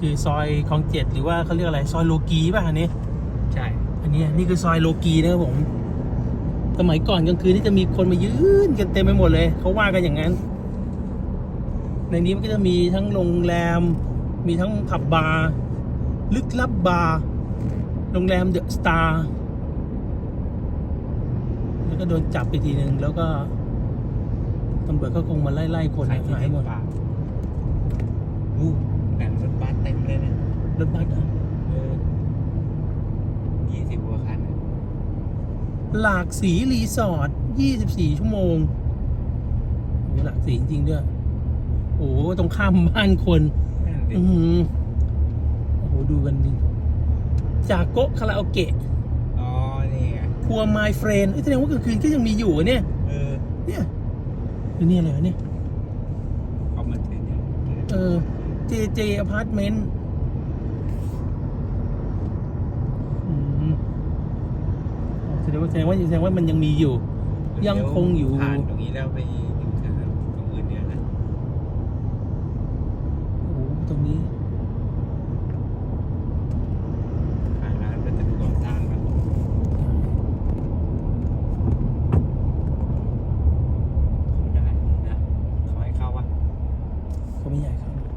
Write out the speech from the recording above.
คือซอยคลองเจ็ดหรือว่าเขาเรียกอะไร ซอยโลกีป่ะอันนี้ใช่ อันนี้นี่คือซอยโลกีนะครับผม สมัยก่อนกลางคืนนี่จะมีคนมายืนกันเต็มไปหมดเลย เขาว่ากันอย่างนั้น ในนี้มันก็จะมีทั้งโรงแรม มีทั้งผับบาร์ลึกลับบาร์โรงแรมเดอะสตาร์แล้วก็โดนจับไปทีหนึ่งแล้วก็ตำรวจก็คงมาไล่ไล่ๆคนใครที่หายเล่นหมด ปากอู้หนังรถบัสเต็มเลยเนี่ย รถบัสอะเออยี่สิบกว่าคันอะหลากสีรีสอร์ท24 ชั่วโมงโอ้หลากสีจริงๆด้วย โอ้ตรงข้ามบ้านคน นั่นดิอือหือโอ้โหดูกันดิจากโกะคาราโอเกะอ๋อ นี่ไง ครัว My Friend เอ้ยแสดงว่ากลางคืนก็ยังมีอยู่อะเนี่ย เออเนี่ยหรือเนี่ยอะไรวะเนี่ยเอามาถึงเนี่ยเออ JJ Apartment อืม แสดงว่าแสดงว่าแสดงว่ามันยังมีอยู่ยังคงอยู่ ผ่านตรงนี้แล้วไป